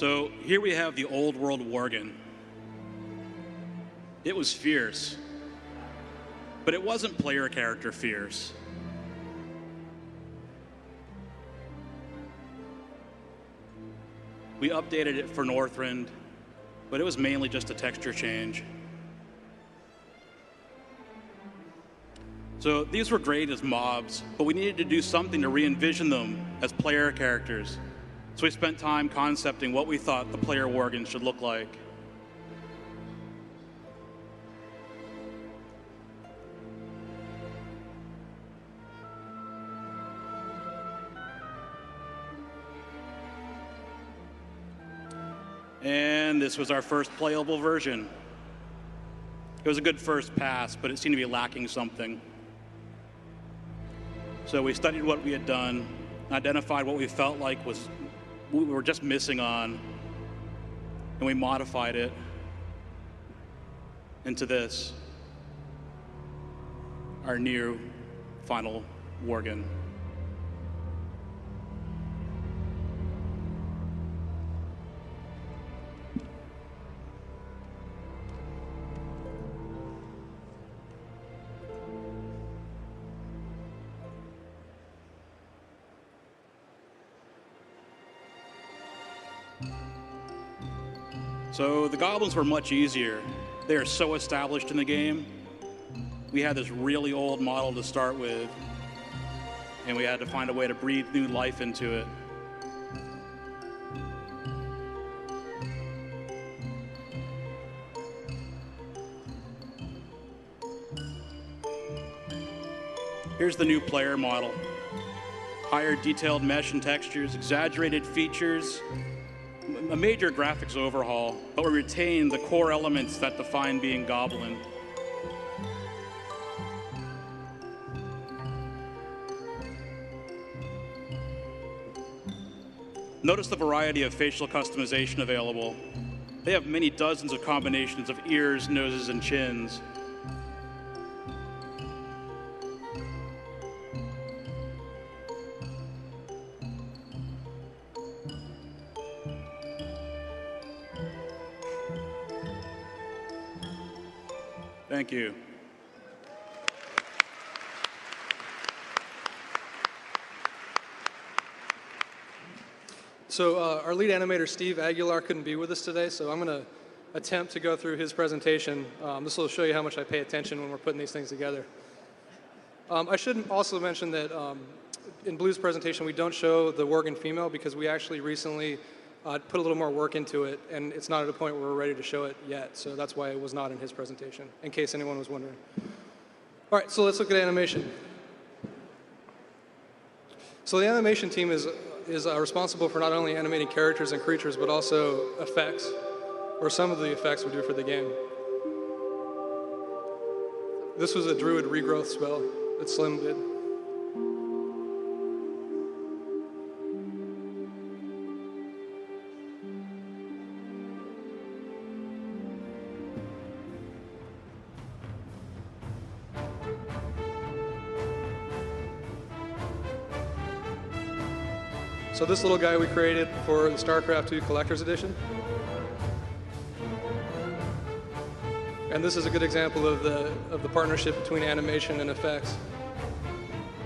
So here we have the old world Worgen. It was fierce, but it wasn't player character fierce. We updated it for Northrend, but it was mainly just a texture change. So these were great as mobs, but we needed to do something to re-envision them as player characters. So we spent time concepting what we thought the player Worgen should look like. And this was our first playable version. It was a good first pass, but it seemed to be lacking something. So we studied what we had done, identified what we felt like was we were just missing on, and we modified it into this, our new final Worgen. So the goblins were much easier. They are so established in the game. We had this really old model to start with, and we had to find a way to breathe new life into it. Here's the new player model. Higher detailed mesh and textures, exaggerated features, a major graphics overhaul, but we retain the core elements that define being Goblin. Notice the variety of facial customization available. They have many dozens of combinations of ears, noses, and chins. Thank you. So uh, our lead animator, Steve Aguilar, couldn't be with us today, so I'm going to attempt to go through his presentation. Um, this will show you how much I pay attention when we're putting these things together. Um, I should also mention that um, in Blue's presentation, we don't show the Worgen female because we actually recently uh, put a little more work into it, and it's not at a point where we're ready to show it yet. So that's why it was not in his presentation, in case anyone was wondering. All right, so let's look at animation. So the animation team is, is uh, responsible for not only animating characters and creatures, but also effects, or some of the effects we do for the game. This was a druid regrowth spell that Slim did. So this little guy we created for the StarCraft 2 Collector's Edition. And this is a good example of the, of the partnership between animation and effects,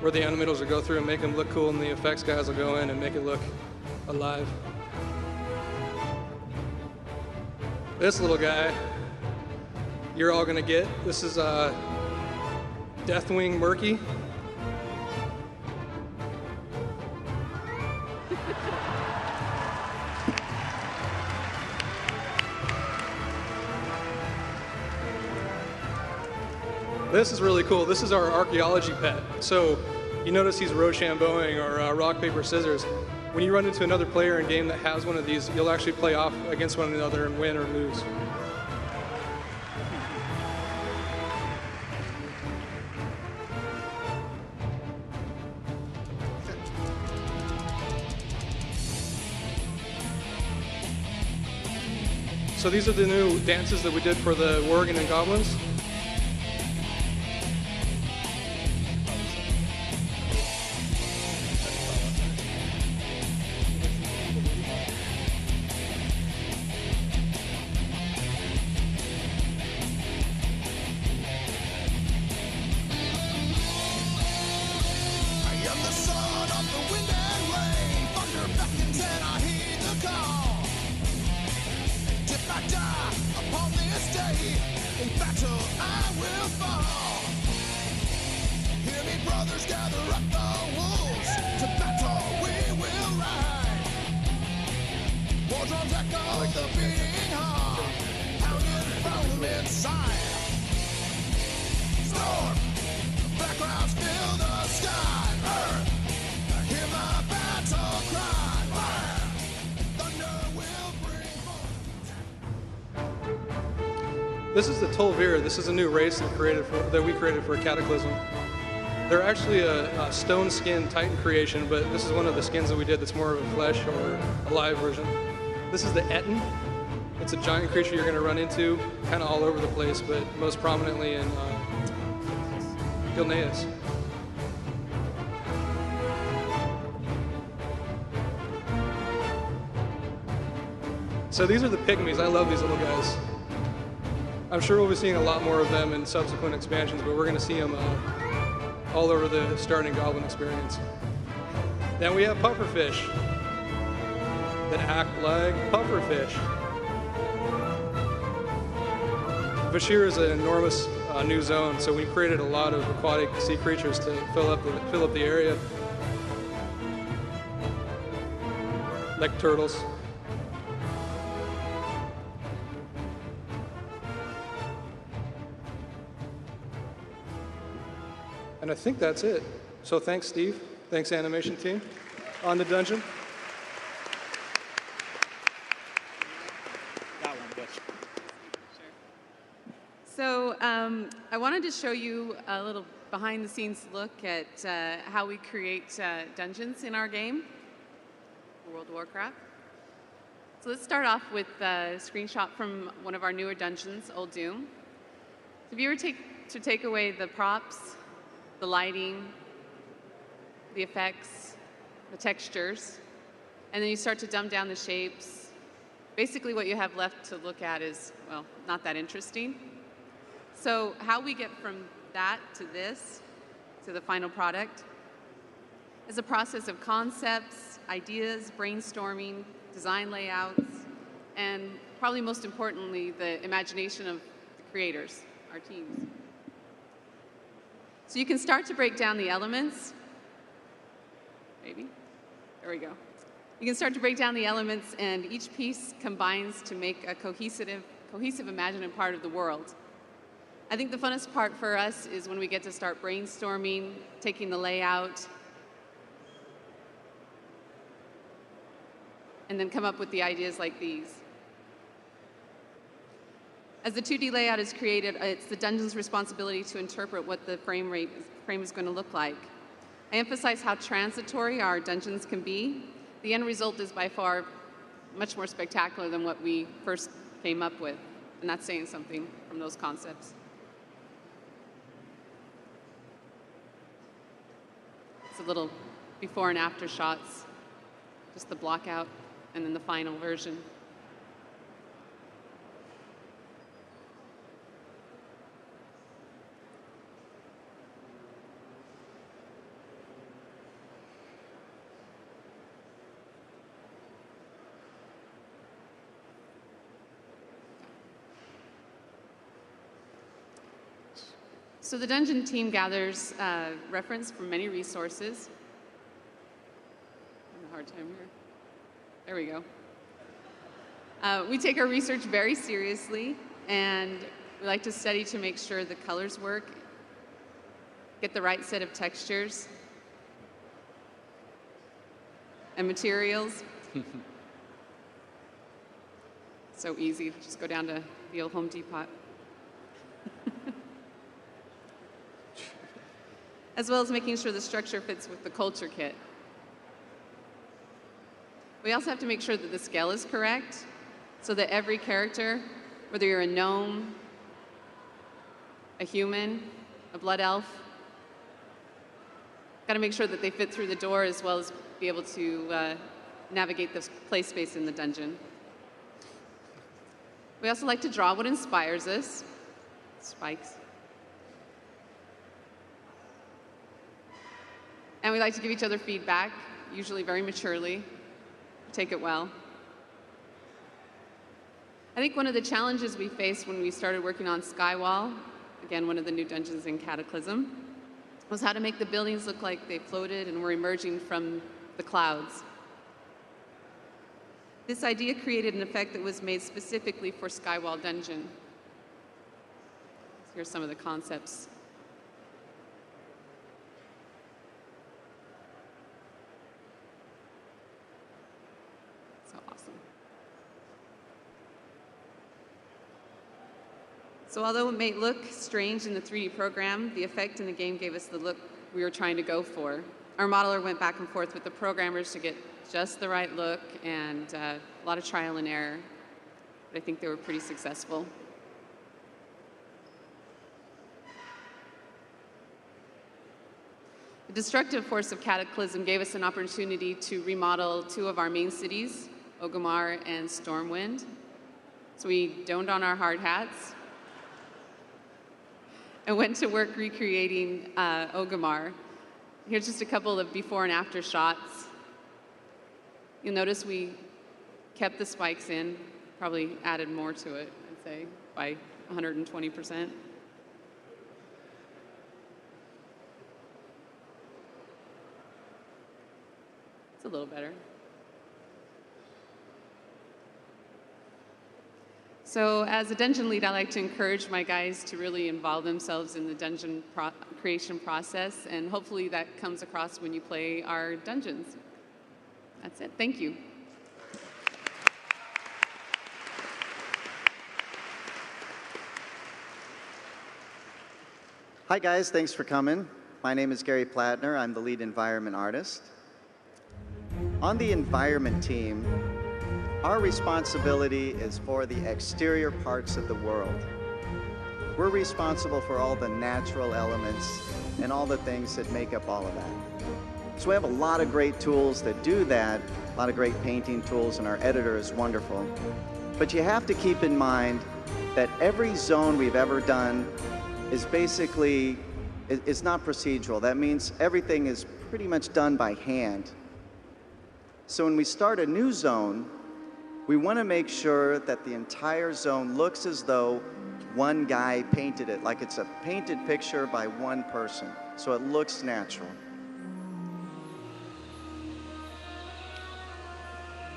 where the animators will go through and make them look cool, and the effects guys will go in and make it look alive. This little guy, you're all gonna get. This is uh, Deathwing Murky. This is really cool. This is our archaeology pet. So you notice he's Rochambeauing or uh, rock, paper, scissors. When you run into another player in game that has one of these, you'll actually play off against one another and win or lose. So these are the new dances that we did for the Worgen and Goblins. This is the Tolvira. This is a new race that, created for, that we created for Cataclysm. They're actually a, a stone skin Titan creation, but this is one of the skins that we did that's more of a flesh or a live version. This is the Etten. It's a giant creature you're going to run into kind of all over the place, but most prominently in uh, Gilneas. So these are the pygmies. I love these little guys. I'm sure we'll be seeing a lot more of them in subsequent expansions, but we're going to see them uh, all over the starting Goblin experience. Then we have pufferfish that act like pufferfish. Bashir is an enormous uh, new zone, so we created a lot of aquatic sea creatures to fill up the, fill up the area, like turtles. And I think that's it. So thanks, Steve. Thanks, animation team. On the dungeon. That one, Butch. So um, I wanted to show you a little behind-the-scenes look at uh, how we create uh, dungeons in our game, World of Warcraft. So let's start off with a screenshot from one of our newer dungeons, Old Doom. So if you were take, to take away the props, the lighting, the effects, the textures, and then you start to dumb down the shapes, basically what you have left to look at is, well, not that interesting. So how we get from that to this, to the final product, is a process of concepts, ideas, brainstorming, design layouts, and probably most importantly, the imagination of the creators, our teams. So you can start to break down the elements. Maybe. There we go. You can start to break down the elements, and each piece combines to make a cohesive, cohesive imaginative part of the world. I think the funnest part for us is when we get to start brainstorming, taking the layout, and then come up with the ideas like these. As the 2D layout is created, uh, it's the dungeon's responsibility to interpret what the frame rate frame is going to look like. I emphasize how transitory our dungeons can be. The end result is by far much more spectacular than what we first came up with, and that's saying something from those concepts. It's a little before and after shots, just the block out, and then the final version. So the dungeon team gathers uh, reference from many resources. I'm having a hard time here. There we go. Uh, we take our research very seriously, and we like to study to make sure the colors work, get the right set of textures and materials. so easy, just go down to the old Home Depot. As well as making sure the structure fits with the culture kit. We also have to make sure that the scale is correct so that every character, whether you're a gnome, a human, a blood elf, got to make sure that they fit through the door as well as be able to uh, navigate the play space in the dungeon. We also like to draw what inspires us, spikes. And we like to give each other feedback, usually very maturely. Take it well. I think one of the challenges we faced when we started working on Skywall, again, one of the new dungeons in Cataclysm, was how to make the buildings look like they floated and were emerging from the clouds. This idea created an effect that was made specifically for Skywall Dungeon. Here's some of the concepts. So awesome. So although it may look strange in the 3D program, the effect in the game gave us the look we were trying to go for. Our modeler went back and forth with the programmers to get just the right look and uh, a lot of trial and error. But I think they were pretty successful. The destructive force of Cataclysm gave us an opportunity to remodel two of our main cities, Ogomar and Stormwind. So we donned on our hard hats and went to work recreating uh, Ogomar. Here's just a couple of before and after shots. You'll notice we kept the spikes in, probably added more to it, I'd say, by 120%. It's a little better. So, as a dungeon lead, I like to encourage my guys to really involve themselves in the dungeon pro- creation process, and hopefully that comes across when you play our dungeons. That's it. Thank you. Hi, guys. Thanks for coming. My name is Gary Plattner. I'm the lead environment artist. On the environment team, our responsibility is for the exterior parts of the world. We're responsible for all the natural elements and all the things that make up all of that. So we have a lot of great tools that do that, a lot of great painting tools, and our editor is wonderful. But you have to keep in mind that every zone we've ever done is basically, it's not procedural. That means everything is pretty much done by hand. So when we start a new zone, we want to make sure that the entire zone looks as though one guy painted it, like it's a painted picture by one person. So it looks natural.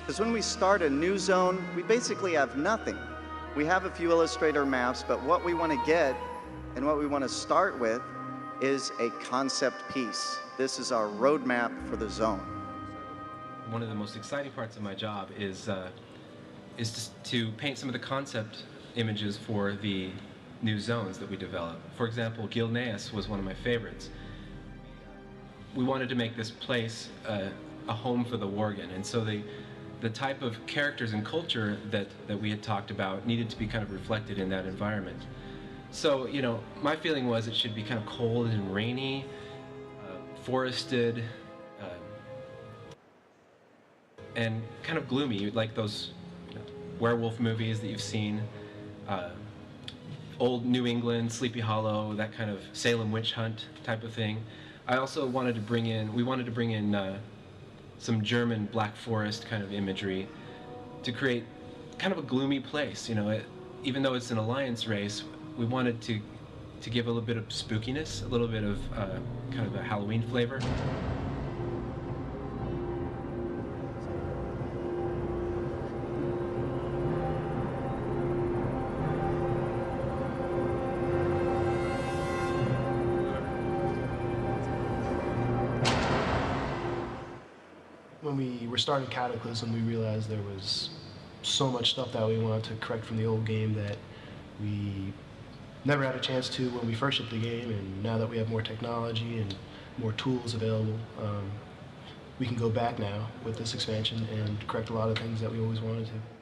Because when we start a new zone, we basically have nothing. We have a few Illustrator maps, but what we want to get and what we want to start with is a concept piece. This is our roadmap for the zone. one of the most exciting parts of my job is uh, is just to paint some of the concept images for the new zones that we develop. For example, Gilneas was one of my favorites. We wanted to make this place uh, a home for the Worgen, and so the the type of characters and culture that, that we had talked about needed to be kind of reflected in that environment. So, you know, my feeling was it should be kind of cold and rainy, uh, forested, uh, and kind of gloomy, like those werewolf movies that you've seen. Uh, old New England, Sleepy Hollow, that kind of Salem witch hunt type of thing. I also wanted to bring in, we wanted to bring in uh, some German Black Forest kind of imagery to create kind of a gloomy place. You know, it, even though it's an alliance race, we wanted to to give a little bit of spookiness, a little bit of uh, kind of a Halloween flavor. Were starting Cataclysm, we realized there was so much stuff that we wanted to correct from the old game that we never had a chance to when we first shipped the game. And now that we have more technology and more tools available, um, we can go back now with this expansion and correct a lot of things that we always wanted to.